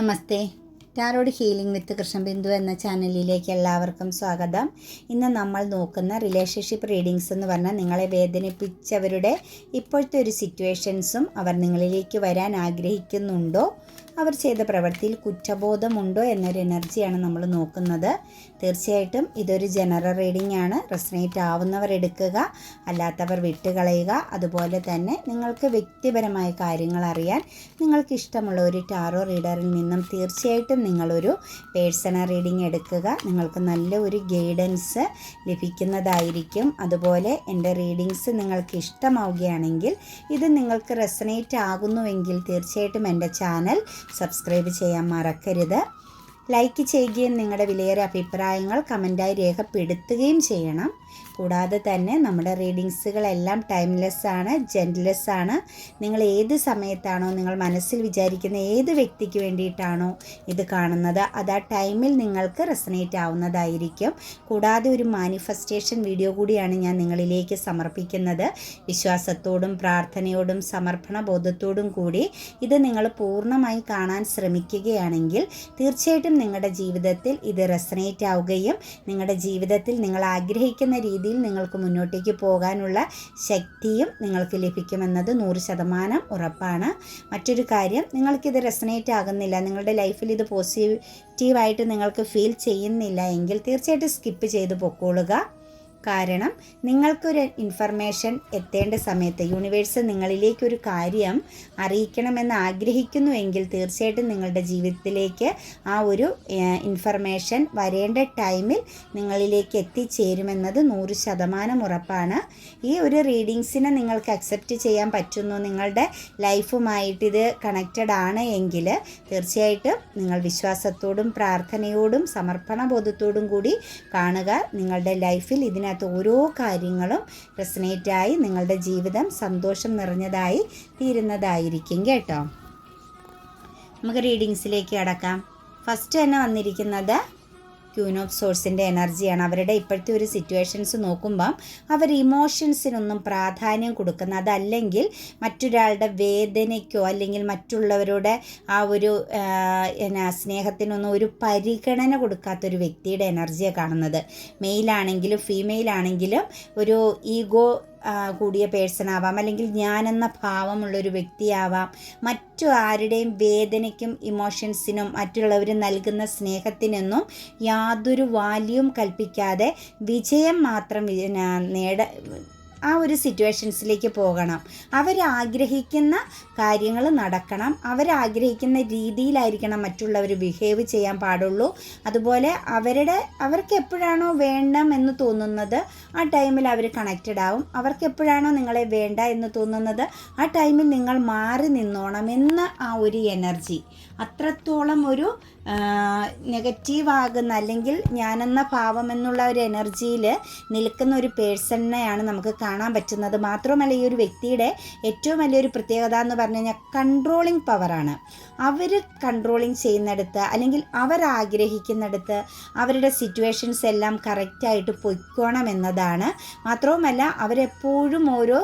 Namaste. Tarot healing with Krishnabindu എന്ന ചാനലിലേക്ക് എല്ലാവർക്കും സ്വാഗതം. ഇന്ന് നമ്മൾ നോക്കുന്ന റിലേഷൻഷിപ്പ് റീഡിങ്സ് എന്ന് പറഞ്ഞാൽ നിങ്ങളെ വേദനിപ്പിച്ചവരുടെ ഇപ്പോഴത്തെ ഒരു സിറ്റുവേഷൻസും അവർ നിങ്ങളിലേക്ക് വരാൻ ആഗ്രഹിക്കുന്നുണ്ടോ? അവർ ചെയ്ത പ്രവൃത്തിയിൽ കുറ്റബോധമുണ്ടോ എന്നൊരു എനർജിയാണ് നമ്മൾ നോക്കുന്നത്. തീർച്ചയായിട്ടും ഇതൊരു ജനറൽ റീഡിംഗ് ആണ്. റെസനേറ്റ് ആവുന്നവർ എടുക്കുക അല്ലാത്തവർ വിട്ടുകളയുക. അതുപോലെ തന്നെ നിങ്ങൾക്ക് വ്യക്തിപരമായ കാര്യങ്ങൾ അറിയാൻ നിങ്ങൾക്ക് ഇഷ്ടമുള്ള ഒരു ടാറോ റീഡറിൽ നിന്നും തീർച്ചയായിട്ടും നിങ്ങളൊരു പേഴ്സണൽ റീഡിംഗ് എടുക്കുക. നിങ്ങൾക്ക് നല്ല ഒരു ഗൈഡൻസ് ലഭിക്കുന്നതായിരിക്കും. അതുപോലെ എന്റെ റീഡിങ്സ് നിങ്ങൾക്ക് ഇഷ്ടമാവുകയാണെങ്കിൽ ഇത് നിങ്ങൾക്ക് റെസനേറ്റ് ആകുന്നുവെങ്കിൽ തീർച്ചയായിട്ടും എന്റെ ചാനൽ സബ്സ്ക്രൈബ് ചെയ്യാൻ മറക്കരുത്. ലൈക്ക് ചെയ്യുകയും നിങ്ങളുടെ വിലയേറെ അഭിപ്രായങ്ങൾ കമന്റായി രേഖപ്പെടുത്തുകയും ചെയ്യണം. കൂടാതെ തന്നെ നമ്മുടെ റീഡിങ്സുകളെല്ലാം ടൈംലെസ് ആണ് ജെന്റ്ലെസ് ആണ് നിങ്ങൾ ഏത് സമയത്താണോ നിങ്ങൾ മനസ്സിൽ വിചാരിക്കുന്ന ഏത് വ്യക്തിക്ക് വേണ്ടിയിട്ടാണോ ഇത് കാണുന്നത് അത് ആ ടൈമിൽ നിങ്ങൾക്ക് റെസനേറ്റ് ആവുന്നതായിരിക്കും. കൂടാതെ ഒരു മാനിഫെസ്റ്റേഷൻ വീഡിയോ കൂടിയാണ് ഞാൻ നിങ്ങളിലേക്ക് സമർപ്പിക്കുന്നത്. വിശ്വാസത്തോടും പ്രാർത്ഥനയോടും സമർപ്പണ ബോധത്തോടും കൂടി ഇത് നിങ്ങൾ പൂർണമായി കാണാൻ ശ്രമിക്കുകയാണെങ്കിൽ തീർച്ചയായിട്ടും നിങ്ങളുടെ ജീവിതത്തിൽ ഇത് റെസനേറ്റ് ആവുകയും നിങ്ങളുടെ ജീവിതത്തിൽ നിങ്ങൾ ആഗ്രഹിക്കുന്ന രീതിയിൽ നിങ്ങൾക്ക് മുന്നോട്ടേക്ക് പോകാനുള്ള ശക്തിയും നിങ്ങൾക്ക് ലഭിക്കുമെന്നത് നൂറ് ശതമാനം ഉറപ്പാണ്. മറ്റൊരു കാര്യം നിങ്ങൾക്കിത് റെസനേറ്റ് ആകുന്നില്ല നിങ്ങളുടെ ലൈഫിൽ ഇത് പോസിറ്റീവായിട്ട് നിങ്ങൾക്ക് ഫീൽ ചെയ്യുന്നില്ല എങ്കിൽ തീർച്ചയായിട്ടും സ്കിപ്പ് ചെയ്ത് പൊക്കോളുക. കാരണം നിങ്ങൾക്കൊരു ഇൻഫർമേഷൻ എത്തേണ്ട സമയത്ത് യൂണിവേഴ്സ് നിങ്ങളിലേക്ക് ഒരു കാര്യം അറിയിക്കണമെന്ന് ആഗ്രഹിക്കുന്നുവെങ്കിൽ തീർച്ചയായിട്ടും നിങ്ങളുടെ ജീവിതത്തിലേക്ക് ആ ഒരു ഇൻഫർമേഷൻ വരേണ്ട ടൈമിൽ നിങ്ങളിലേക്ക് എത്തിച്ചേരുമെന്നത് നൂറ് ശതമാനം ഉറപ്പാണ്. ഈ ഒരു റീഡിങ്സിനെ നിങ്ങൾക്ക് അക്സെപ്റ്റ് ചെയ്യാൻ പറ്റുന്നു. നിങ്ങളുടെ ലൈഫുമായിട്ട് ഇത് കണക്റ്റഡ് ആണ് എങ്കിൽ തീർച്ചയായിട്ടും നിങ്ങൾ വിശ്വാസത്തോടും പ്രാർത്ഥനയോടും സമർപ്പണ ബോധത്തോടും കൂടി കാണുക. നിങ്ങളുടെ ലൈഫിൽ ഇതിനകത്ത് ഓരോ കാര്യങ്ങളും റെസനേറ്റായി നിങ്ങളുടെ ജീവിതം സന്തോഷം നിറഞ്ഞതായി തീരുന്നതായിരിക്കും കേട്ടോ. നമുക്ക് റീഡിങ്സിലേക്ക് അടക്കാം ഫസ്റ്റ് തന്നെ വന്നിരിക്കുന്നത് ഓഫ് സോഴ്സിന്റെ എനർജിയാണ്. അവരുടെ ഇപ്പോഴത്തെ ഒരു സിറ്റുവേഷൻസ് നോക്കുമ്പം അവർ ഇമോഷൻസിനൊന്നും പ്രാധാന്യം കൊടുക്കുന്ന അതല്ലെങ്കിൽ മറ്റൊരാളുടെ വേദനയ്ക്കോ അല്ലെങ്കിൽ മറ്റുള്ളവരുടെ ആ ഒരു എന്നാ സ്നേഹത്തിനൊന്നും ഒരു പരിഗണന കൊടുക്കാത്തൊരു വ്യക്തിയുടെ എനർജിയാണ് കാണുന്നത്. മെയിലാണെങ്കിലും ഫീമെയിലാണെങ്കിലും ഒരു ഈഗോ കൂടിയ പേഴ്സൺ ആവാം. അല്ലെങ്കിൽ ഞാനെന്ന ഭാവമുള്ളൊരു വ്യക്തിയാവാം. മറ്റു ആരുടെയും വേദനയ്ക്കും ഇമോഷൻസിനും മറ്റുള്ളവർ നൽകുന്ന സ്നേഹത്തിനൊന്നും യാതൊരു വാല്യൂം കൽപ്പിക്കാതെ വിജയം മാത്രം നേട ആ ഒരു സിറ്റുവേഷൻസിലേക്ക് പോകണം. അവരാഗ്രഹിക്കുന്ന കാര്യങ്ങൾ നടക്കണം. അവരാഗ്രഹിക്കുന്ന രീതിയിലായിരിക്കണം മറ്റുള്ളവർ ബിഹേവ് ചെയ്യാൻ പാടുള്ളൂ. അതുപോലെ അവരുടെ അവർക്ക് എപ്പോഴാണോ വേണം എന്ന് തോന്നുന്നത് ആ ടൈമിൽ അവർ കണക്റ്റഡ് ആവും. അവർക്ക് എപ്പോഴാണോ നിങ്ങളെ വേണ്ട എന്ന് തോന്നുന്നത് ആ ടൈമിൽ നിങ്ങൾ മാറി നിന്നോണം എന്ന ആ ഒരു എനർജി അത്രത്തോളം ഒരു നെഗറ്റീവ് ആകുന്ന അല്ലെങ്കിൽ ഞാനെന്ന ഭാവം എന്നുള്ള ഒരു എനർജിയിൽ നിൽക്കുന്ന ഒരു പേഴ്സണിനെയാണ് നമുക്ക് കാണാൻ പറ്റുന്നത് മാത്രമല്ല ഈ ഒരു വ്യക്തിയുടെ ഏറ്റവും വലിയൊരു പ്രത്യേകത എന്ന് പറഞ്ഞു കഴിഞ്ഞാൽ കൺട്രോളിങ് പവറാണ് അവർ കൺട്രോളിങ് ചെയ്യുന്നിടത്ത് അല്ലെങ്കിൽ അവർ ആഗ്രഹിക്കുന്നിടത്ത് അവരുടെ സിറ്റുവേഷൻസ് എല്ലാം കറക്റ്റായിട്ട് പൊയ്ക്കോണം എന്നതാണ്. മാത്രവുമല്ല അവരെപ്പോഴും ഓരോ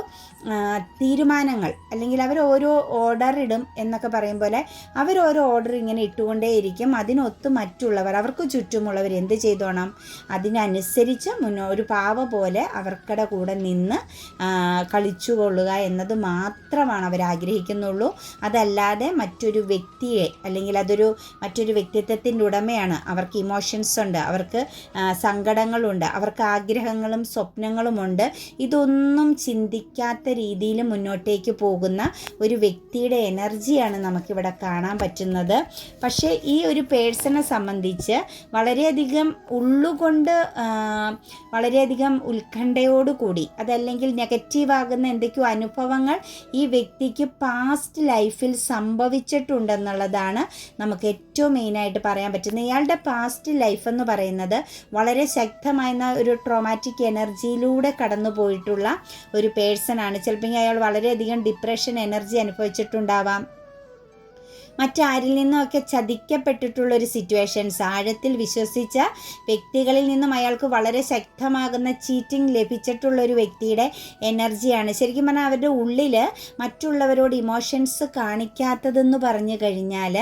തീരുമാനങ്ങൾ അല്ലെങ്കിൽ അവർ ഓരോ ഓർഡർ ഇടും എന്നൊക്കെ പറയും പോലെ അവർ ഓരോ ഓർഡർ ഇങ്ങനെ ഇട്ടുകൊണ്ടേയിരിക്കും. അതിനൊത്ത് മറ്റുള്ളവർ അവർക്ക് ചുറ്റുമുള്ളവർ എന്ത് ചെയ്തോണം? അതിനനുസരിച്ച് മുന്നോ ഒരു പാവ പോലെ അവർക്കടെ കൂടെ നിന്ന് കളിച്ചുകൊള്ളുക എന്നത് മാത്രമാണ് അവർ ആഗ്രഹിക്കുന്നുള്ളൂ. അതല്ലാതെ മറ്റൊരു വ്യക്തിയെ അല്ലെങ്കിൽ അതൊരു മറ്റൊരു വ്യക്തിത്വത്തിന്റെ ഉടമയാണ്. അവർക്ക് ഇമോഷൻസ് ഉണ്ട് അവർക്ക് സങ്കടങ്ങളുണ്ട് അവർക്ക് ആഗ്രഹങ്ങളും സ്വപ്നങ്ങളുമുണ്ട്. ഇതൊന്നും ചിന്തിക്കാത്ത രീതിയിൽ മുന്നോട്ടേക്ക് പോകുന്ന ഒരു വ്യക്തിയുടെ എനർജിയാണ് നമുക്കിവിടെ കാണാൻ പറ്റുന്നത്. പക്ഷേ ഈ ഒരു പേഴ്സണെ സംബന്ധിച്ച് വളരെയധികം ഉള്ളുകൊണ്ട് വളരെയധികം ഉത്കണ്ഠയോടുകൂടി അതല്ലെങ്കിൽ നെഗറ്റീവ് ആകുന്ന എന്തൊക്കെയോ അനുഭവങ്ങൾ ഈ വ്യക്തിക്ക് പാസ്റ്റ് ലൈഫിൽ സംഭവിച്ചിട്ടുണ്ടെന്നുള്ളതാണ് നമുക്ക് ഏറ്റവും മെയിനായിട്ട് പറയാൻ പറ്റുന്നത്. ഇയാളുടെ പാസ്റ്റ് ലൈഫ് എന്ന് പറയുന്നത് വളരെ ശക്തമായ ഒരു ട്രോമാറ്റിക് എനർജിയിലൂടെ കടന്നു പോയിട്ടുള്ള ഒരു പേഴ്സൺ ആണ് ചിലപ്പോൾ അയാൾ വളരെയധികം ഡിപ്രഷൻ എനർജി അനുഭവിച്ചിട്ടുണ്ടാവാം. മറ്റാരിൽ നിന്നുമൊക്കെ ചതിക്കപ്പെട്ടിട്ടുള്ള ഒരു സിറ്റുവേഷൻസ് ആഴത്തിൽ വിശ്വസിച്ച വ്യക്തികളിൽ നിന്നും അയാൾക്ക് വളരെ ശക്തമാകുന്ന ചീറ്റിംഗ് ലഭിച്ചിട്ടുള്ള ഒരു വ്യക്തിയുടെ എനർജിയാണ് ശരിക്കും പറഞ്ഞാൽ അവരുടെ ഉള്ളിൽ മറ്റുള്ളവരോട് ഇമോഷൻസ് കാണിക്കാത്തതെന്ന് പറഞ്ഞു കഴിഞ്ഞാൽ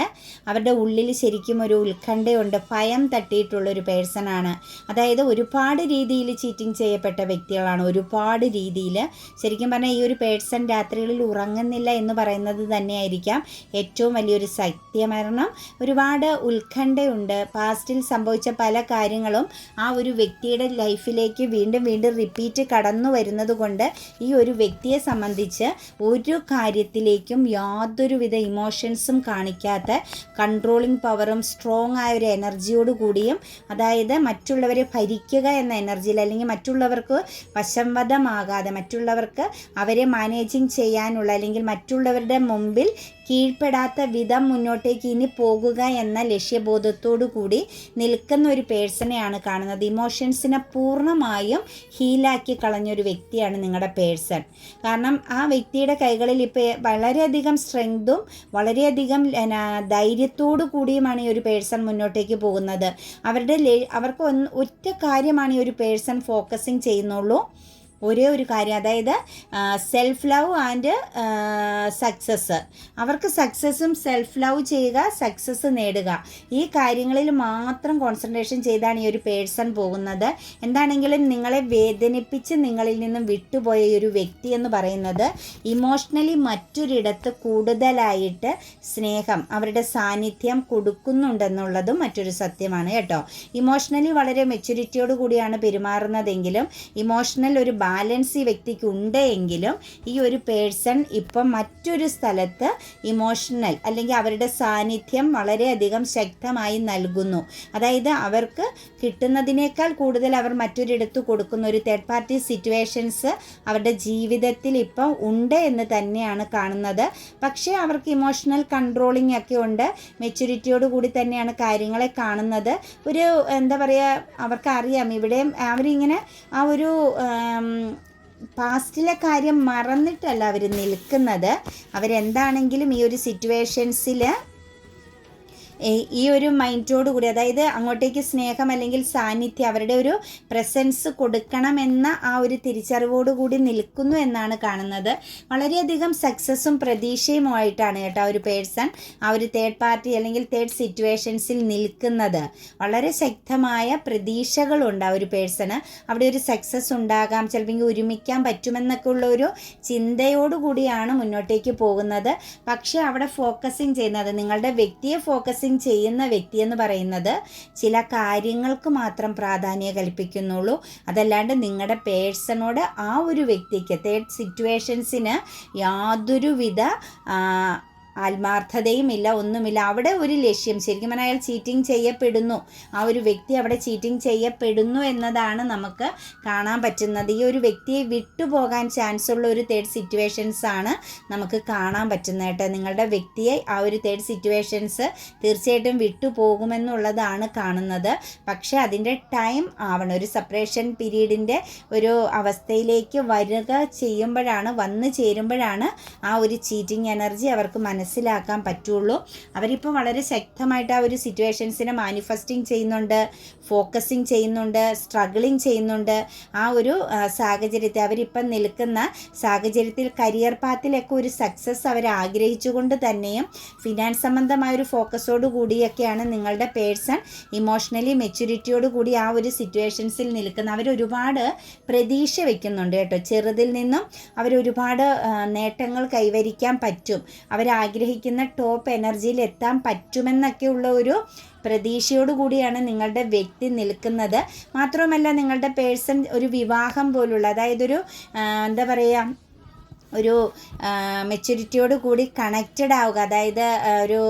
അവരുടെ ഉള്ളിൽ ശരിക്കും ഒരു ഉത്കണ്ഠയുണ്ട്. ഭയം തട്ടിയിട്ടുള്ള ഒരു പേഴ്സണാണ് അതായത് ഒരുപാട് രീതിയിൽ ചീറ്റിംഗ് ചെയ്യപ്പെട്ട വ്യക്തികളാണ്. ഒരുപാട് രീതിയിൽ ശരിക്കും പറഞ്ഞാൽ ഈ ഒരു പേഴ്സൺ രാത്രികളിൽ ഉറങ്ങുന്നില്ല എന്ന് പറയുന്നത് തന്നെയായിരിക്കാം ഏറ്റവും വലിയൊരു സത്യമരണം. ഒരുപാട് ഉത്കണ്ഠയുണ്ട്. പാസ്റ്റിൽ സംഭവിച്ച പല കാര്യങ്ങളും ആ ഒരു വ്യക്തിയുടെ ലൈഫിലേക്ക് വീണ്ടും വീണ്ടും റിപ്പീറ്റ് കടന്നു വരുന്നത് കൊണ്ട് ഈ ഒരു വ്യക്തിയെ സംബന്ധിച്ച് ഒരു കാര്യത്തിലേക്കും യാതൊരുവിധ ഇമോഷൻസും കാണിക്കാത്ത കൺട്രോളിംഗ് പവറും സ്ട്രോങ് ആയ ഒരു എനർജിയോട് കൂടിയും അതായത് മറ്റുള്ളവരെ ഭരിക്കുക എന്ന എനർജിയിൽ അല്ലെങ്കിൽ മറ്റുള്ളവർക്ക് വശംവദമാകാതെ മറ്റുള്ളവർക്ക് അവരെ മാനേജിങ് ചെയ്യാനുള്ള അല്ലെങ്കിൽ മറ്റുള്ളവരുടെ മുമ്പിൽ കീഴ്പ്പെടാത്ത വിധം മുന്നോട്ടേക്ക് ഇനി പോകുക എന്ന ലക്ഷ്യബോധത്തോടു കൂടി നിൽക്കുന്ന ഒരു പേഴ്സണെയാണ് കാണുന്നത്. ഇമോഷൻസിനെ പൂർണമായും ഹീലാക്കി കളഞ്ഞൊരു വ്യക്തിയാണ് നിങ്ങളുടെ പേഴ്സൺ. കാരണം ആ വ്യക്തിയുടെ കൈകളിൽ ഇപ്പോൾ വളരെയധികം സ്ട്രെങ്തും വളരെയധികം എന്നാ, ധൈര്യത്തോടു കൂടിയുമാണ് ഈ ഒരു പേഴ്സൺ മുന്നോട്ടേക്ക് പോകുന്നത്. അവരുടെ അവർക്ക് ഒറ്റ കാര്യമാണ് ഈ ഒരു പേഴ്സൺ ഫോക്കസിങ് ചെയ്യുന്നുള്ളൂ. ഒരേ ഒരു കാര്യം അതായത് സെൽഫ് ലവ് ആൻഡ് സക്സസ് അവർക്ക് സക്സസ്സും സെൽഫ് ലവ് ചെയ്യുക സക്സസ് നേടുക. ഈ കാര്യങ്ങളിൽ മാത്രം കോൺസെൻട്രേഷൻ ചെയ്താണ് ഈ ഒരു പേഴ്സൺ പോകുന്നത്. എന്താണെങ്കിലും നിങ്ങളെ വേദനിപ്പിച്ച് നിങ്ങളിൽ നിന്നും വിട്ടുപോയ ഒരു വ്യക്തി എന്ന് പറയുന്നത് ഇമോഷണലി മറ്റൊരിടത്ത് കൂടുതലായിട്ട് സ്നേഹം അവരുടെ സാന്നിധ്യം കൊടുക്കുന്നുണ്ടെന്നുള്ളതും മറ്റൊരു സത്യമാണ് കേട്ടോ. ഇമോഷണലി വളരെ മെച്യൂരിറ്റിയോട് കൂടിയാണ് പെരുമാറുന്നതെങ്കിലും ഇമോഷണൽ ഒരു ബാലൻസ് ഈ വ്യക്തിക്ക് ഉണ്ട് എങ്കിലും ഈ ഒരു പേഴ്സൺ ഇപ്പം മറ്റൊരു സ്ഥലത്ത് ഇമോഷണൽ അല്ലെങ്കിൽ അവരുടെ സാന്നിധ്യം വളരെയധികം ശക്തമായി നൽകുന്നു. അതായത് അവർക്ക് കിട്ടുന്നതിനേക്കാൾ കൂടുതൽ അവർ മറ്റൊരിടത്ത് കൊടുക്കുന്ന ഒരു തേർഡ് പാർട്ടി സിറ്റുവേഷൻസ് അവരുടെ ജീവിതത്തിൽ ഇപ്പം ഉണ്ട് എന്ന് തന്നെയാണ് കാണുന്നത്. പക്ഷേ അവർക്ക് ഇമോഷണൽ കൺട്രോളിംഗ് ഒക്കെ ഉണ്ട്. മെച്യൂരിറ്റിയോട് കൂടി തന്നെയാണ് കാര്യങ്ങളെ കാണുന്നത്. ഒരു എന്താ പറയുക അവർക്കറിയാം. ഇവിടെ അവരിങ്ങനെ ആ ഒരു പാസ്റ്റിലെ കാര്യം മറന്നിട്ടല്ല അവർ നിൽക്കുന്നത്. അവരെന്താണെങ്കിലും ഈ ഒരു സിറ്റുവേഷൻസിൽ ഈ- ഒരു മൈൻഡോട് കൂടി അതായത് അങ്ങോട്ടേക്ക് സ്നേഹം അല്ലെങ്കിൽ സാന്നിധ്യം അവരുടെ ഒരു പ്രസൻസ് കൊടുക്കണമെന്ന ആ ഒരു തിരിച്ചറിവോട് കൂടി നിൽക്കുന്നു എന്നാണ് കാണുന്നത്. വളരെയധികം സക്സസ്സും പ്രതീക്ഷയുമായിട്ടാണ് കേട്ടോ ഒരു പേഴ്സൺ ആ ഒരു തേർഡ് പാർട്ടി അല്ലെങ്കിൽ തേർഡ് സിറ്റുവേഷൻസിൽ നിൽക്കുന്നത്. വളരെ ശക്തമായ പ്രതീക്ഷകളുണ്ട് ആ ഒരു പേഴ്സണ് അവിടെ ഒരു സക്സസ് ഉണ്ടാകാം ചിലപ്പോൾ ഒരുമിക്കാൻ പറ്റുമെന്നൊക്കെ ഉള്ള ഒരു ചിന്തയോടുകൂടിയാണ് മുന്നോട്ടേക്ക് പോകുന്നത്. പക്ഷേ അവിടെ ഫോക്കസിങ് ചെയ്യുന്നത് നിങ്ങളുടെ വ്യക്തിയെ ഫോക്കസിങ് ചെയ്യുന്ന വ്യക്തി എന്ന് പറയുന്നത് ചില കാര്യങ്ങൾക്ക് മാത്രം പ്രാധാന്യം കൽപ്പിക്കുന്നുള്ളൂ. അതല്ലാണ്ട് നിങ്ങളുടെ പേഴ്സണോട് ആ ഒരു വ്യക്തിക്ക് തേർഡ് സിറ്റുവേഷൻസിന് യാതൊരുവിധ ആത്മാർത്ഥതയും ഇല്ല ഒന്നുമില്ല. അവിടെ ഒരു ലക്ഷ്യം ശരിക്കും പറഞ്ഞാൽ അയാൾ ചീറ്റിംഗ് ചെയ്യപ്പെടുന്നു. ആ ഒരു വ്യക്തി അവിടെ ചീറ്റിംഗ് ചെയ്യപ്പെടുന്നു എന്നതാണ് നമുക്ക് കാണാൻ പറ്റുന്നത്. ഈ ഒരു വ്യക്തിയെ വിട്ടുപോകാൻ ചാൻസ് ഉള്ള ഒരു തേർഡ് സിറ്റുവേഷൻസ് ആണ് നമുക്ക് കാണാൻ പറ്റുന്നത് കേട്ടോ. നിങ്ങളുടെ വ്യക്തിയെ ആ ഒരു തേർഡ് സിറ്റുവേഷൻസ് തീർച്ചയായിട്ടും വിട്ടുപോകുമെന്നുള്ളതാണ് കാണുന്നത്. പക്ഷേ അതിന്റെ ടൈം ആവണം. ഒരു സെപ്പറേഷൻ പീരീഡിന്റെ ഒരു അവസ്ഥയിലേക്ക് വരിക ചെയ്യുമ്പോഴാണ് വന്നു ചേരുമ്പോഴാണ് ആ ഒരു ചീറ്റിംഗ് എനർജി അവർക്ക് മനസ്സിലാക്കാൻ പറ്റുള്ളൂ. അവരിപ്പോൾ വളരെ ശക്തമായിട്ട് ആ ഒരു സിറ്റുവേഷൻസിനെ മാനിഫെസ്റ്റിംഗ് ചെയ്യുന്നുണ്ട് ഫോക്കസിങ് ചെയ്യുന്നുണ്ട് സ്ട്രഗിളിങ് ചെയ്യുന്നുണ്ട്. ആ ഒരു സാഹചര്യത്തെ അവരിപ്പം നിൽക്കുന്ന സാഹചര്യത്തിൽ കരിയർ പാത്തിലൊക്കെ ഒരു സക്സസ് അവർ ആഗ്രഹിച്ചുകൊണ്ട് തന്നെയും ഫിനാൻസ് സംബന്ധമായ ഒരു ഫോക്കസോട് കൂടിയൊക്കെയാണ് നിങ്ങളുടെ പേഴ്സൺ ഇമോഷണലി മെച്യൂരിറ്റിയോട് കൂടി ആ ഒരു സിറ്റുവേഷൻസിൽ നിൽക്കുന്ന. അവർ ഒരുപാട് പ്രതീക്ഷ വെക്കുന്നുണ്ട് കേട്ടോ. ചെറുതിൽ നിന്നും അവരൊരുപാട് നേട്ടങ്ങൾ കൈവരിക്കാൻ പറ്റും. അവരാഗ്രഹിക്കുന്ന ടോപ്പ് എനർജിയിൽ എത്താൻ പറ്റുമെന്നൊക്കെയുള്ള ഒരു പ്രതീക്ഷയോട് കൂടിയാണ് നിങ്ങളുടെ വ്യക്തി നിൽക്കുന്നത്. മാത്രമല്ല നിങ്ങളുടെ പേഴ്സൺ ഒരു വിവാഹം പോലുള്ള അതായത് ഒരു എന്താ പറയുക ഒരു മെച്യൂരിറ്റിയോട് കൂടി കണക്റ്റഡ് ആവുക. അതായത് ഒരു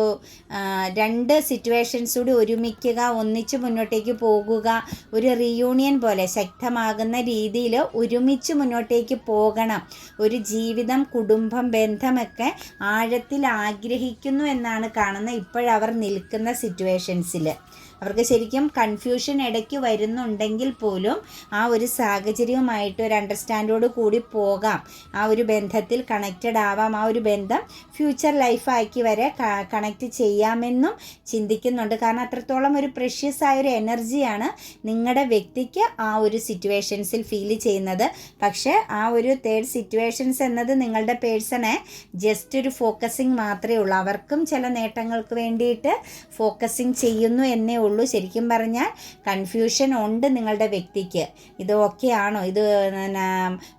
രണ്ട് സിറ്റുവേഷൻസ് കൂടി ഒരുമിക്കുക ഒന്നിച്ച് മുന്നോട്ടേക്ക് പോകുക ഒരു റീയൂണിയൻ പോലെ ശക്തമാകുന്ന രീതിയിൽ ഒരുമിച്ച് മുന്നോട്ടേക്ക് പോകണം. ഒരു ജീവിതം കുടുംബം ബന്ധമൊക്കെ ആഴത്തിൽ ആഗ്രഹിക്കുന്നു എന്നാണ് കാണുന്നത് ഇപ്പോഴവർ നിൽക്കുന്ന സിറ്റുവേഷൻസിൽ അവർക്ക് ശരിക്കും കൺഫ്യൂഷൻ ഇടയ്ക്ക് വരുന്നുണ്ടെങ്കിൽ പോലും ആ ഒരു സാഹചര്യവുമായിട്ട് ഒരു അണ്ടർസ്റ്റാൻഡോട് കൂടി പോകാം. ആ ഒരു ബന്ധത്തിൽ കണക്റ്റഡ് ആവാം. ആ ഒരു ബന്ധം ഫ്യൂച്ചർ ലൈഫാക്കി വരെ കണക്റ്റ് ചെയ്യാമെന്നും ചിന്തിക്കുന്നുണ്ട്. കാരണം അത്രത്തോളം ഒരു പ്രഷ്യസ് ആയ ഒരു എനർജിയാണ് നിങ്ങളുടെ വ്യക്തിക്ക് ആ ഒരു സിറ്റുവേഷൻസിൽ ഫീൽ ചെയ്യുന്നത്. പക്ഷേ ആ ഒരു തേർഡ് സിറ്റുവേഷൻസ് എന്നത് നിങ്ങളുടെ പേഴ്സണെ ജസ്റ്റ് ഒരു ഫോക്കസിങ് മാത്രമേ ഉള്ളൂ. അവർക്കും ചില നേട്ടങ്ങൾക്ക് വേണ്ടിയിട്ട് ഫോക്കസിങ് ചെയ്യുന്നു എന്നേ ഉള്ളൂ. ശരിക്കും പറഞ്ഞാൽ കൺഫ്യൂഷൻ ഉണ്ട് നിങ്ങളുടെ വ്യക്തിക്ക്. ഇത് ഓക്കെ ആണോ? ഇത്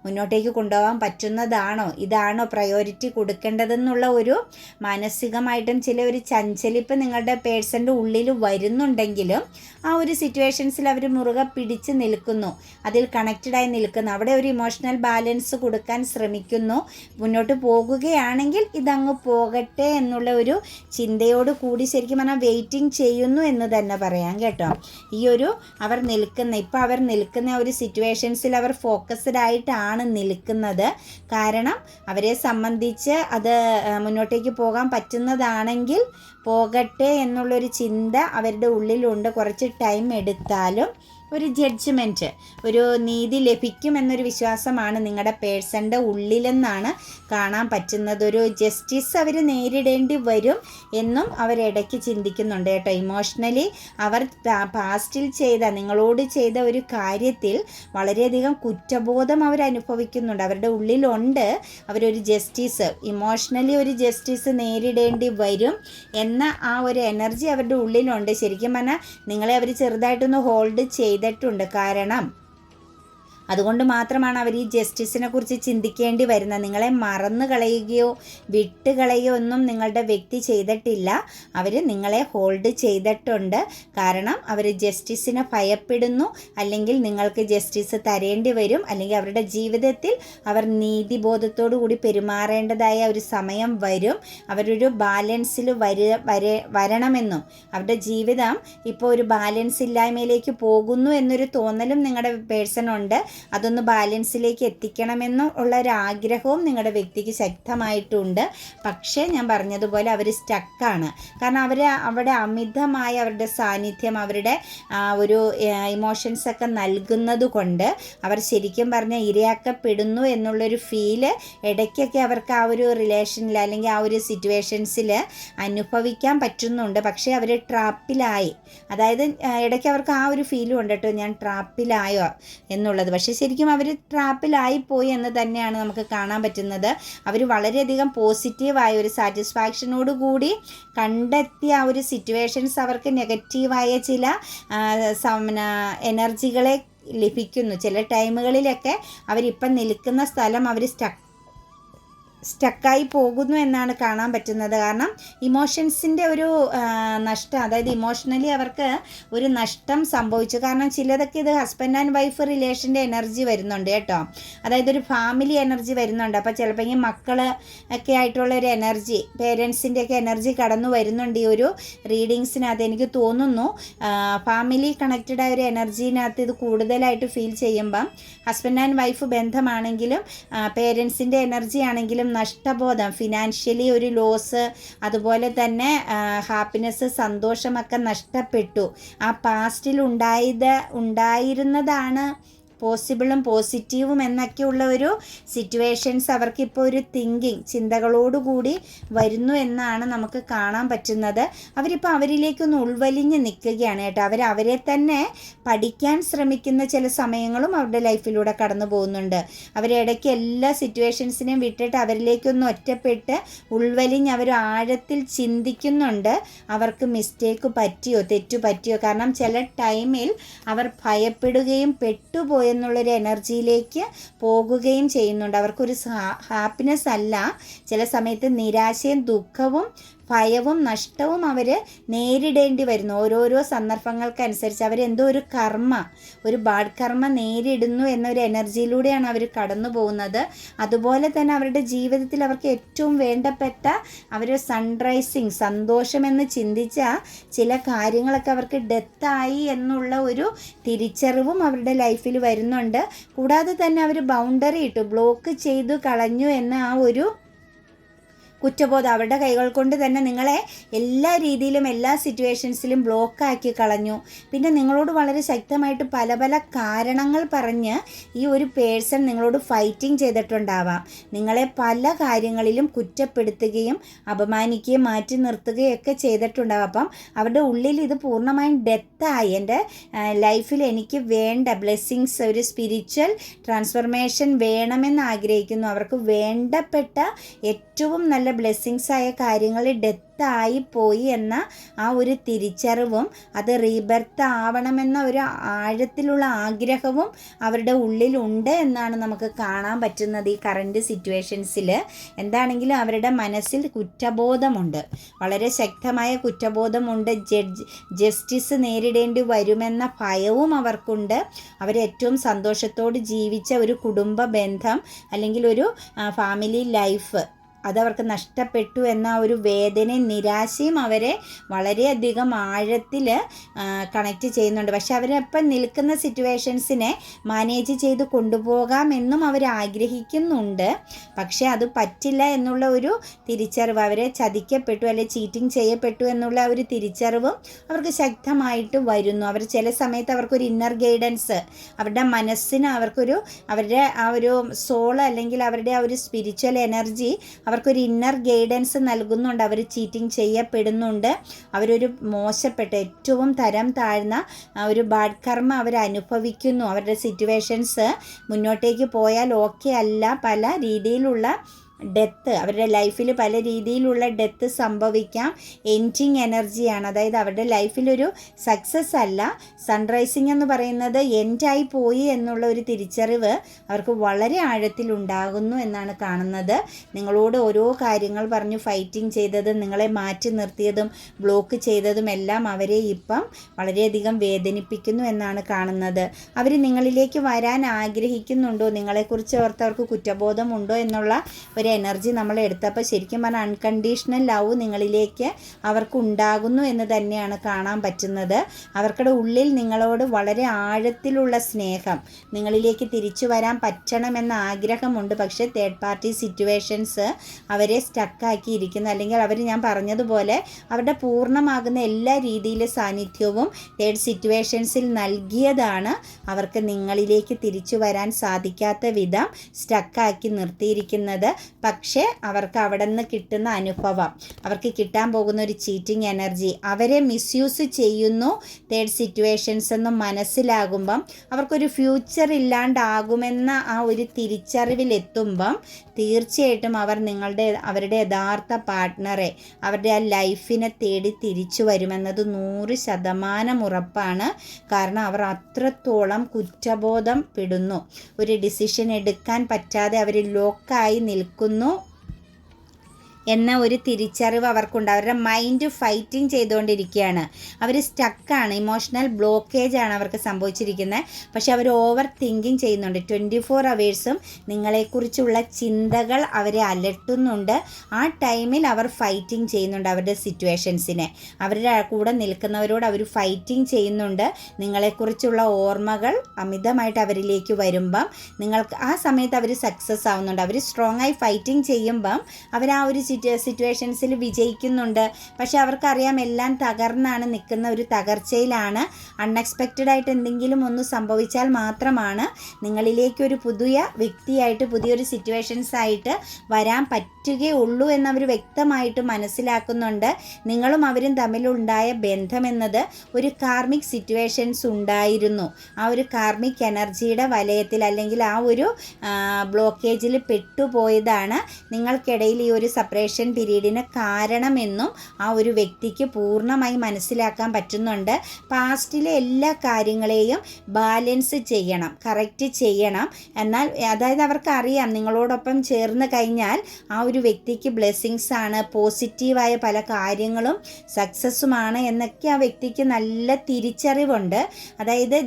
മുന്നോട്ടേക്ക് കൊണ്ടുപോകാൻ പറ്റുന്നതാണോ? ഇതാണോ പ്രയോറിറ്റി കൊടുക്കേണ്ടതെന്നുള്ള ഒരു മാനസികമായിട്ടും ചില ഒരു ചഞ്ചലിപ്പ് നിങ്ങളുടെ പേഴ്സന്റെ ഉള്ളിൽ വരുന്നുണ്ടെങ്കിലും ആ ഒരു സിറ്റുവേഷൻസിൽ അവർ മുറുകെ പിടിച്ച് നിൽക്കുന്നു. അതിൽ കണക്റ്റഡായി നിൽക്കുന്നു. അവിടെ ഒരു ഇമോഷണൽ ബാലൻസ് കൊടുക്കാൻ ശ്രമിക്കുന്നു. മുന്നോട്ട് പോകുകയാണെങ്കിൽ ഇതങ്ങ് പോകട്ടെ എന്നുള്ള ഒരു ചിന്തയോട് കൂടി ശരിക്കും പറഞ്ഞാൽ വെയിറ്റിംഗ് ചെയ്യുന്നു എന്ന് തന്നെ പറയാം കേട്ടോ. ഈ ഒരു അവർ നിൽക്കുന്ന ഇപ്പോൾ അവർ നിൽക്കുന്ന ഒരു സിറ്റുവേഷൻസിൽ അവർ ഫോക്കസ്ഡ് ആയിട്ടാണ് നിൽക്കുന്നത്. കാരണം അവരെ സംബന്ധിച്ച് അത് മുന്നോട്ടേക്ക് പോകാൻ പറ്റുന്നതാണെങ്കിൽ പോകട്ടെ എന്നുള്ളൊരു ചിന്ത അവരുടെ ഉള്ളിലുണ്ട്. കുറച്ച് ടൈം എടുത്താലും ഒരു ജഡ്ജ്മെന്റ് ഒരു നീതി ലഭിക്കുമെന്നൊരു വിശ്വാസമാണ് നിങ്ങളുടെ പേഴ്സന്റെ ഉള്ളിലെന്നാണ് കാണാൻ പറ്റുന്നത്. ഒരു ജസ്റ്റിസ് അവർ നേരിടേണ്ടി വരും എന്നും അവരിടയ്ക്ക് ചിന്തിക്കുന്നുണ്ട് കേട്ടോ. ഇമോഷണലി അവർ പാസ്റ്റിൽ ചെയ്ത നിങ്ങളോട് ചെയ്ത ഒരു കാര്യത്തിൽ വളരെയധികം കുറ്റബോധം അവർ അനുഭവിക്കുന്നുണ്ട്. അവരുടെ ഉള്ളിലുണ്ട്. അവരൊരു ജസ്റ്റിസ് ഇമോഷണലി ഒരു ജസ്റ്റിസ് നേരിടേണ്ടി വരും എന്ന ആ ഒരു എനർജി അവരുടെ ഉള്ളിലുണ്ട്. ശരിക്കും പറഞ്ഞാൽ നിങ്ങളെ അവർ ചെറുതായിട്ടൊന്ന് ഹോൾഡ് ചെയ്ത് ചെയ്തിട്ടുണ്ട്. കാരണം അതുകൊണ്ട് മാത്രമാണ് അവർ ഈ ജസ്റ്റിസിനെ കുറിച്ച് ചിന്തിക്കേണ്ടി വരുന്നത്. നിങ്ങളെ മറന്നു കളയുകയോ വിട്ട് കളയുകയോ ഒന്നും നിങ്ങളുടെ വ്യക്തി ചെയ്തിട്ടില്ല. അവർ നിങ്ങളെ ഹോൾഡ് ചെയ്തിട്ടുണ്ട്. കാരണം അവർ ജസ്റ്റിസിനെ ഭയപ്പെടുന്നു. അല്ലെങ്കിൽ നിങ്ങൾക്ക് ജസ്റ്റിസ് തരേണ്ടി വരും. അല്ലെങ്കിൽ അവരുടെ ജീവിതത്തിൽ അവർ നീതിബോധത്തോടു കൂടി പെരുമാറേണ്ടതായ ഒരു സമയം വരും. അവരൊരു ബാലൻസിൽ വര വര വരണമെന്നും അവരുടെ ജീവിതം ഇപ്പോൾ ഒരു ബാലൻസ് ഇല്ലായ്മയിലേക്ക് പോകുന്നു എന്നൊരു തോന്നലും നിങ്ങളുടെ പേഴ്സൺ ഉണ്ട്. അതൊന്ന് ബാലൻസിലേക്ക് എത്തിക്കണമെന്നും ഉള്ള ഒരു നിങ്ങളുടെ വ്യക്തിക്ക് ശക്തമായിട്ടുണ്ട്. പക്ഷേ ഞാൻ പറഞ്ഞതുപോലെ അവർ സ്റ്റക്കാണ് കാരണം അവർ അവിടെ അമിതമായ അവരുടെ സാന്നിധ്യം അവരുടെ ഒരു ഇമോഷൻസ് ഒക്കെ നൽകുന്നത് കൊണ്ട് അവർ ശരിക്കും പറഞ്ഞാൽ ഇരയാക്കപ്പെടുന്നു എന്നുള്ളൊരു ഫീൽ ഇടയ്ക്കൊക്കെ അവർക്ക് ആ ഒരു റിലേഷനിൽ അല്ലെങ്കിൽ ആ ഒരു സിറ്റുവേഷൻസിൽ അനുഭവിക്കാൻ പറ്റുന്നുണ്ട്. പക്ഷേ അവർ ട്രാപ്പിലായി അതായത് ഇടയ്ക്ക് അവർക്ക് ആ ഒരു ഫീലും ഉണ്ട് കേട്ടോ ഞാൻ ട്രാപ്പിലായോ എന്നുള്ളത്. പക്ഷേ ശരിക്കും അവർ ട്രാപ്പിലായി പോയി എന്ന് തന്നെയാണ് നമുക്ക് കാണാൻ പറ്റുന്നത്. അവർ വളരെയധികം പോസിറ്റീവായ ഒരു സാറ്റിസ്ഫാക്ഷനോട് കൂടി കണ്ടെത്തിയ ആ ഒരു സിറ്റുവേഷൻസ് അവർക്ക് നെഗറ്റീവായ ചില എനർജികളെ ലഭിക്കുന്നു. ചില ടൈമുകളിലൊക്കെ അവരിപ്പം നിൽക്കുന്ന സ്ഥലം അവർ സ്റ്റക്ക് സ്റ്റക്കായി പോകുന്നു എന്നാണ് കാണാൻ പറ്റുന്നത്. കാരണം ഇമോഷൻസിന്റെ ഒരു നഷ്ടം അതായത് ഇമോഷണലി അവർക്ക് ഒരു നഷ്ടം സംഭവിച്ചു. കാരണം ചിലതൊക്കെ ഇത് ഹസ്ബൻഡ് ആൻഡ് വൈഫ് റിലേഷന്റെ എനർജി വരുന്നുണ്ട് കേട്ടോ. അതായത് ഒരു ഫാമിലി എനർജി വരുന്നുണ്ട്. അപ്പോൾ ചിലപ്പോൾ ഈ മക്കൾ ഒക്കെ ആയിട്ടുള്ള ഒരു എനർജി പേരൻസിന്റെ ഒക്കെ എനർജി കടന്നു വരുന്നുണ്ട് ഈ ഒരു റീഡിങ്സിനകത്ത് എനിക്ക് തോന്നുന്നു ഫാമിലി കണക്റ്റഡ് ആയ ഒരു എനർജീനകത്ത് ഇത് കൂടുതലായിട്ട് ഫീൽ ചെയ്യുമ്പം ഹസ്ബൻഡ് ആൻഡ് വൈഫ് ബന്ധമാണെങ്കിലും പേരൻസിന്റെ എനർജി ആണെങ്കിലും നഷ്ടബോധം ഫിനാൻഷ്യലി ഒരു ലോസ് അതുപോലെ തന്നെ ഹാപ്പിനെസ് സന്തോഷമൊക്കെ നഷ്ടപ്പെട്ടു. ആ പാസ്റ്റിൽ ഉണ്ടായത് ഉണ്ടായിരുന്നതാണ് പോസിബിളും പോസിറ്റീവും എന്നൊക്കെയുള്ള ഒരു സിറ്റുവേഷൻസ് അവർക്കിപ്പോൾ ഒരു തിങ്കിങ് ചിന്തകളോടുകൂടി വരുന്നു എന്നാണ് നമുക്ക് കാണാൻ പറ്റുന്നത്. അവരിപ്പോൾ അവരിലേക്കൊന്ന് ഉൾവലിഞ്ഞ് നിൽക്കുകയാണ് കേട്ടോ. അവർ അവരെ തന്നെ പഠിക്കാൻ ശ്രമിക്കുന്ന ചില സമയങ്ങളും അവരുടെ ലൈഫിലൂടെ കടന്നു പോകുന്നുണ്ട്. അവരിടയ്ക്ക് എല്ലാ സിറ്റുവേഷൻസിനെയും വിട്ടിട്ട് അവരിലേക്കൊന്ന് ഒറ്റപ്പെട്ട് ഉൾവലിഞ്ഞ് അവർ ആഴത്തിൽ ചിന്തിക്കുന്നുണ്ട്. അവർക്ക് മിസ്റ്റേക്ക് പറ്റിയോ തെറ്റു പറ്റിയോ? കാരണം ചില ടൈമിൽ അവർ ഭയപ്പെടുകയും പെട്ടുപോയ എന്നുള്ളൊരു എനർജിയിലേക്ക് പോകുകയും ചെയ്യുന്നുണ്ട്. അവർക്കൊരു ഹാപ്പിനെസ് അല്ല ചില സമയത്ത് നിരാശയും ദുഃഖവും ഭയവും നഷ്ടവും അവർ നേരിടേണ്ടി വരുന്നു. ഓരോരോ സന്ദർഭങ്ങൾക്കനുസരിച്ച് അവരെന്തോ ഒരു കർമ്മ ഒരു ബാഡ് കർമ്മ നേരിടുന്നു എന്നൊരു എനർജിയിലൂടെയാണ് അവർ കടന്നു പോകുന്നത്. അതുപോലെ തന്നെ അവരുടെ ജീവിതത്തിൽ അവർക്ക് ഏറ്റവും വേണ്ടപ്പെട്ട അവർ സൺറൈസിങ് സന്തോഷമെന്ന് ചിന്തിച്ച ചില കാര്യങ്ങളൊക്കെ അവർക്ക് ഡെത്തായി എന്നുള്ള ഒരു തിരിച്ചറിവും അവരുടെ ലൈഫിൽ വരുന്നുണ്ട്. കൂടാതെ തന്നെ അവർ ബൗണ്ടറി ഇട്ടു ബ്ലോക്ക് ചെയ്തു കളഞ്ഞു എന്ന ആ ഒരു കുറ്റബോധം അവരുടെ കൈകൾ കൊണ്ട് തന്നെ നിങ്ങളെ എല്ലാ രീതിയിലും എല്ലാ സിറ്റുവേഷൻസിലും ബ്ലോക്കാക്കി കളഞ്ഞു. പിന്നെ നിങ്ങളോട് വളരെ ശക്തമായിട്ട് പല പല കാരണങ്ങൾ പറഞ്ഞ് ഈ ഒരു പേഴ്സൺ നിങ്ങളോട് ഫൈറ്റിംഗ് ചെയ്തിട്ടുണ്ടാവാം. നിങ്ങളെ പല കാര്യങ്ങളിലും കുറ്റപ്പെടുത്തുകയും അപമാനിക്കുകയും മാറ്റി നിർത്തുകയും ഒക്കെ ചെയ്തിട്ടുണ്ടാവാം. അപ്പം അവരുടെ ഉള്ളിൽ ഇത് പൂർണമായും ഡെത്തായി എന്റെ ലൈഫിൽ എനിക്ക് വേണ്ട ബ്ലെസ്സിങ്സ് ഒരു സ്പിരിച്വൽ ട്രാൻസ്ഫർമേഷൻ വേണമെന്ന് ആഗ്രഹിക്കുന്നു. അവർക്ക് വേണ്ടപ്പെട്ട ഏറ്റവും നല്ല ബ്ലെസ്സിങ്സ് ആയ കാര്യങ്ങൾ ഡെത്തായി പോയി എന്ന ആ ഒരു തിരിച്ചറിവും അത് റീബർത്ത് ആവണമെന്ന ഒരു ആഴത്തിലുള്ള ആഗ്രഹവും അവരുടെ ഉള്ളിലുണ്ട് എന്നാണ് നമുക്ക് കാണാൻ പറ്റുന്നത് ഈ കറണ്ട് സിറ്റുവേഷൻസിൽ എന്താണെങ്കിലും അവരുടെ മനസ്സിൽ കുറ്റബോധമുണ്ട്. വളരെ ശക്തമായ കുറ്റബോധമുണ്ട്. ജഡ്ജ് ജസ്റ്റിസ് നേരിടേണ്ടി വരുമെന്ന ഭയവും അവർക്കുണ്ട്. അവരേറ്റവും സന്തോഷത്തോട് ജീവിച്ച ഒരു കുടുംബ ബന്ധം അല്ലെങ്കിൽ ഒരു ഫാമിലി ലൈഫ് അതവർക്ക് നഷ്ടപ്പെട്ടു എന്ന ഒരു വേദനയും നിരാശയും അവരെ വളരെയധികം ആഴത്തിൽ കണക്റ്റ് ചെയ്യുന്നുണ്ട്. പക്ഷെ അവരപ്പം നിൽക്കുന്ന സിറ്റുവേഷൻസിനെ മാനേജ് ചെയ്ത് കൊണ്ടുപോകാമെന്നും അവർ ആഗ്രഹിക്കുന്നുണ്ട്. പക്ഷേ അത് പറ്റില്ല എന്നുള്ള ഒരു തിരിച്ചറിവ് അവരെ ചതിക്കപ്പെട്ടു അല്ലെ ചീറ്റിംഗ് ചെയ്യപ്പെട്ടു എന്നുള്ള ഒരു തിരിച്ചറിവും അവർക്ക് ശക്തമായിട്ട് വരുന്നു. അവർ ചില സമയത്ത് അവർക്കൊരു ഇന്നർ ഗൈഡൻസ് അവരുടെ മനസ്സിന് അവർക്കൊരു അവരുടെ ആ ഒരു സോൾ അല്ലെങ്കിൽ അവരുടെ ആ ഒരു സ്പിരിച്വൽ എനർജി അവർക്കൊരു ഇന്നർ ഗൈഡൻസ് നൽകുന്നുണ്ട്. അവർ ചീറ്റിംഗ് ചെയ്യപ്പെടുന്നുണ്ട്. അവരൊരു മോശപ്പെട്ട ഏറ്റവും തരം താഴ്ന്ന ഒരു ബാഡ് കർമ്മ അവർ അനുഭവിക്കുന്നു. അവരുടെ സിറ്റുവേഷൻസ് മുന്നോട്ടേക്ക് പോയാൽ ഓക്കെ അല്ല. പല രീതിയിലുള്ള ഡെത്ത് അവരുടെ ലൈഫിൽ പല രീതിയിലുള്ള ഡെത്ത് സംഭവിക്കാം. എന്റിങ് എനർജിയാണ് അതായത് അവരുടെ ലൈഫിലൊരു സക്സസ് അല്ല. സൺറൈസിങ് എന്ന് പറയുന്നത് എൻഡായി പോയി എന്നുള്ള ഒരു തിരിച്ചറിവ് അവർക്ക് വളരെ ആഴത്തിൽ ഉണ്ടാകുന്നു എന്നാണ് കാണുന്നത്. നിങ്ങളോട് ഓരോ കാര്യങ്ങൾ പറഞ്ഞു ഫൈറ്റിംഗ് ചെയ്തതും നിങ്ങളെ മാറ്റി നിർത്തിയതും ബ്ലോക്ക് ചെയ്തതും എല്ലാം അവരെ ഇപ്പം വളരെയധികം വേദനിപ്പിക്കുന്നു എന്നാണ് കാണുന്നത്. അവർ നിങ്ങളിലേക്ക് വരാൻ ആഗ്രഹിക്കുന്നുണ്ടോ? നിങ്ങളെക്കുറിച്ച് ഓർത്ത് അവർക്ക് കുറ്റബോധമുണ്ടോ എന്നുള്ള ഒരു എനർജി നമ്മൾ എടുത്തപ്പോൾ ശരിക്കും പറഞ്ഞാൽ അൺകണ്ടീഷണൽ ലവ് നിങ്ങളിലേക്ക് അവർക്ക് ഉണ്ടാകുന്നു എന്ന് തന്നെയാണ് കാണാൻ പറ്റുന്നത്. അവർക്കുടെ ഉള്ളിൽ നിങ്ങളോട് വളരെ ആഴത്തിലുള്ള സ്നേഹം നിങ്ങളിലേക്ക് തിരിച്ചു വരാൻ പറ്റണമെന്ന ആഗ്രഹമുണ്ട്. പക്ഷേ തേർഡ് പാർട്ടി സിറ്റുവേഷൻസ് അവരെ സ്റ്റക്കാക്കിയിരിക്കുന്നു അല്ലെങ്കിൽ അവർ ഞാൻ പറഞ്ഞതുപോലെ അവരുടെ പൂർണമാകുന്ന എല്ലാ രീതിയിലെ സാന്നിധ്യവും തേർഡ് സിറ്റുവേഷൻസിൽ നൽകിയതാണ് അവർക്ക് നിങ്ങളിലേക്ക് തിരിച്ചു വരാൻ സാധിക്കാത്ത വിധം സ്റ്റക്കാക്കി നിർത്തിയിരിക്കുന്നത്. പക്ഷേ അവർക്ക് അവിടെ നിന്ന് കിട്ടുന്ന അനുഭവം അവർക്ക് കിട്ടാൻ പോകുന്ന ഒരു ചീറ്റിംഗ് എനർജി അവരെ മിസ്യൂസ് ചെയ്യുന്നു. തേർഡ് സിറ്റുവേഷൻസ് എന്ന് മനസ്സിലാകുമ്പം അവർക്കൊരു ഫ്യൂച്ചർ ഇല്ലാണ്ടാകുമെന്ന ആ ഒരു തിരിച്ചറിവിലെത്തുമ്പം തീർച്ചയായിട്ടും അവർ നിങ്ങളുടെ അവരുടെ യഥാർത്ഥ പാർട്ട്ണറെ അവരുടെ ആ ലൈഫിനെ തേടി തിരിച്ചു വരുമെന്നത് നൂറ് ശതമാനം ഉറപ്പാണ്. കാരണം അവർ അത്രത്തോളം കുറ്റബോധം പെടുന്നു. ഒരു ഡിസിഷൻ എടുക്കാൻ പറ്റാതെ അവർ ലോക്കായി നിൽക്കുന്നു. no എന്ന ഒരു തിരിച്ചറിവ് അവർക്കുണ്ട്. അവരുടെ മൈൻഡ് ഫൈറ്റിംഗ് ചെയ്തുകൊണ്ടിരിക്കുകയാണ്. അവർ സ്റ്റക്കാണ് ഇമോഷണൽ ബ്ലോക്കേജ് ആണ് അവർക്ക് സംഭവിച്ചിരിക്കുന്നത് പക്ഷെ അവർ ഓവർ തിങ്കിങ് ചെയ്യുന്നുണ്ട്. ട്വന്റി ഫോർ അവേഴ്സും നിങ്ങളെക്കുറിച്ചുള്ള ചിന്തകൾ അവരെ അലട്ടുന്നുണ്ട്. ആ ടൈമിൽ അവർ ഫൈറ്റിംഗ് ചെയ്യുന്നുണ്ട് അവരുടെ സിറ്റുവേഷൻസിനെ അവരുടെ കൂടെ നിൽക്കുന്നവരോട് അവർ ഫൈറ്റിംഗ് ചെയ്യുന്നുണ്ട്. നിങ്ങളെക്കുറിച്ചുള്ള ഓർമ്മകൾ അമിതമായിട്ട് അവരിലേക്ക് വരുമ്പം നിങ്ങൾക്ക് ആ സമയത്ത് അവർ സക്സസ് ആവുന്നുണ്ട്. അവർ സ്ട്രോങ് ആയി ഫൈറ്റിംഗ് ചെയ്യുമ്പം അവർ ആ ഒരു സിറ്റുവേഷൻസിൽ വിജയിക്കുന്നുണ്ട്. പക്ഷെ അവർക്കറിയാം എല്ലാം തകർന്നാണ് നിൽക്കുന്ന ഒരു തകർച്ചയിലാണ്. അൺഎക്സ്പെക്റ്റഡ് ആയിട്ട് എന്തെങ്കിലും ഒന്ന് സംഭവിച്ചാൽ മാത്രമാണ് നിങ്ങളിലേക്ക് ഒരു പുതിയ വ്യക്തിയായിട്ട് പുതിയൊരു സിറ്റുവേഷൻസ് ആയിട്ട് വരാൻ പറ്റുകയുള്ളൂ എന്നവർ വ്യക്തമായിട്ട് മനസ്സിലാക്കുന്നുണ്ട്. നിങ്ങളും അവരും തമ്മിലുണ്ടായ ബന്ധമെന്നത് ഒരു കാർമിക് സിറ്റുവേഷൻസ് ഉണ്ടായിരുന്നു ആ ഒരു കാർമിക് എനർജിയുടെ വലയത്തിൽ അല്ലെങ്കിൽ ആ ഒരു ബ്ലോക്കേജിൽ പെട്ടുപോയതാണ്. നിങ്ങൾക്കിടയിൽ ഈ ഒരു സെപ്പറേഷൻ സെപ്പറേഷൻ പീരീഡിന് കാരണമെന്നും ആ ഒരു വ്യക്തിക്ക് പൂർണമായി മനസ്സിലാക്കാൻ പറ്റുന്നുണ്ട്. പാസ്റ്റിലെ എല്ലാ കാര്യങ്ങളെയും ബാലൻസ് ചെയ്യണം കറക്റ്റ് ചെയ്യണം. എന്നാൽ അതായത് അവർക്ക് അറിയാം നിങ്ങളോടൊപ്പം ചേർന്ന് കഴിഞ്ഞാൽ ആ ഒരു വ്യക്തിക്ക് ബ്ലെസ്സിങ്സ് ആണ് പോസിറ്റീവായ പല കാര്യങ്ങളും സക്സസ്സുമാണ് എന്നൊക്കെ ആ വ്യക്തിക്ക് നല്ല തിരിച്ചറിവുണ്ട്. അതായത്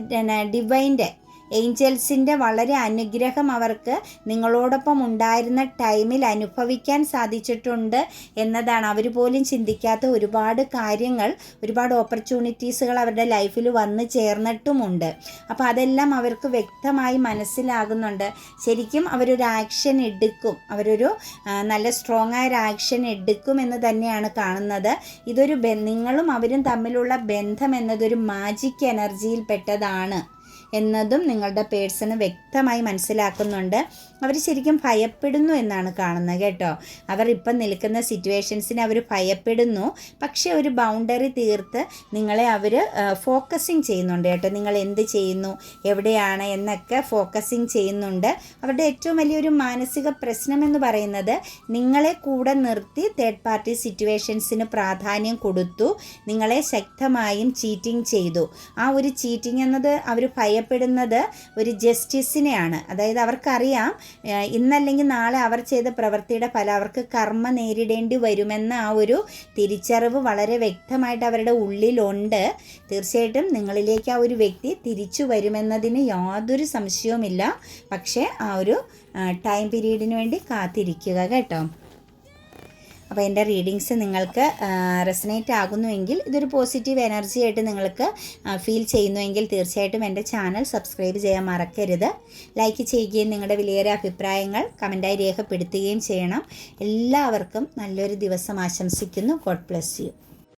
ഡിവൈന്റെ ഏഞ്ചൽസിന്റെ വളരെ അനുഗ്രഹം അവർക്ക് നിങ്ങളോടൊപ്പം ഉണ്ടായിരുന്ന ടൈമിൽ അനുഭവിക്കാൻ സാധിച്ചിട്ടുണ്ട് എന്നതാണ്. അവർ പോലും ചിന്തിക്കാത്ത ഒരുപാട് കാര്യങ്ങൾ ഒരുപാട് ഓപ്പർച്യൂണിറ്റീസുകൾ അവരുടെ ലൈഫിൽ വന്നു ചേർന്നിട്ടുമുണ്ട്. അപ്പോൾ അതെല്ലാം അവർക്ക് വ്യക്തമായി മനസ്സിലാകുന്നുണ്ട്. ശരിക്കും അവരൊരു ആക്ഷൻ എടുക്കും. അവരൊരു നല്ല സ്ട്രോങ് ആയ ഒരു ആക്ഷൻ എടുക്കും എന്ന് തന്നെയാണ് കാണുന്നത്. ഇതൊരു നിങ്ങളും അവരും തമ്മിലുള്ള ബന്ധം എന്നതൊരു മാജിക് എനർജിയിൽ പെട്ടതാണ്. എന്നതും നിങ്ങളുടെ പേഴ്സണ് വ്യക്തമായി മനസ്സിലാക്കുന്നുണ്ട്. അവർ ശരിക്കും ഭയപ്പെടുന്നു എന്നാണ് കാണുന്നത് കേട്ടോ. അവർ ഇപ്പം നിൽക്കുന്ന സിറ്റുവേഷൻസിനെ അവർ ഭയപ്പെടുന്നു. പക്ഷേ ഒരു ബൗണ്ടറി തീർത്ത് നിങ്ങളെ അവർ ഫോക്കസിങ് ചെയ്യുന്നുണ്ട് കേട്ടോ. നിങ്ങൾ എന്ത് ചെയ്യുന്നു എവിടെയാണ് എന്നൊക്കെ ഫോക്കസിങ് ചെയ്യുന്നുണ്ട്. അവരുടെ ഏറ്റവും വലിയൊരു മാനസിക പ്രശ്നം എന്ന് പറയുന്നത് നിങ്ങളെ കൂടെ നിർത്തി തേർഡ് പാർട്ടി സിറ്റുവേഷൻസിന് പ്രാധാന്യം കൊടുത്തു. നിങ്ങളെ ശക്തമായും ചീറ്റിംഗ് ചെയ്തു. ആ ഒരു ചീറ്റിംഗ് എന്നത് അവർ ഭയപ്പെടുന്നത് ഒരു ജസ്റ്റിസിനെയാണ്. അതായത് അവർക്കറിയാം ഇന്നല്ലെങ്കിൽ നാളെ അവർ ചെയ്ത പ്രവൃത്തിയുടെ ഫലം അവർക്ക് കർമ്മ നേരിടേണ്ടി വരുമെന്ന ആ ഒരു തിരിച്ചറിവ് വളരെ വ്യക്തമായിട്ട് അവരുടെ ഉള്ളിലുണ്ട്. തീർച്ചയായിട്ടും നിങ്ങളിലേക്ക് ആ ഒരു വ്യക്തി തിരിച്ചു വരുമെന്നതിന് യാതൊരു സംശയവുമില്ല. പക്ഷേ ആ ഒരു ടൈം പീരീഡിന് വേണ്ടി കാത്തിരിക്കുക കേട്ടോ. അപ്പോൾ എന്റെ റീഡിങ്സ് നിങ്ങൾക്ക് റെസനേറ്റ് ആകുന്നുവെങ്കിൽ ഇതൊരു പോസിറ്റീവ് എനർജി ആയിട്ട് നിങ്ങൾക്ക് ഫീൽ ചെയ്യുന്നുവെങ്കിൽ തീർച്ചയായിട്ടും എന്റെ ചാനൽ സബ്സ്ക്രൈബ് ചെയ്യാൻ മറക്കരുത്. ലൈക്ക് ചെയ്യുകയും നിങ്ങളുടെ വിലയേറെ അഭിപ്രായങ്ങൾ കമന്റായി രേഖപ്പെടുത്തുകയും ചെയ്യണം. എല്ലാവർക്കും നല്ലൊരു ദിവസം ആശംസിക്കുന്നു. God bless you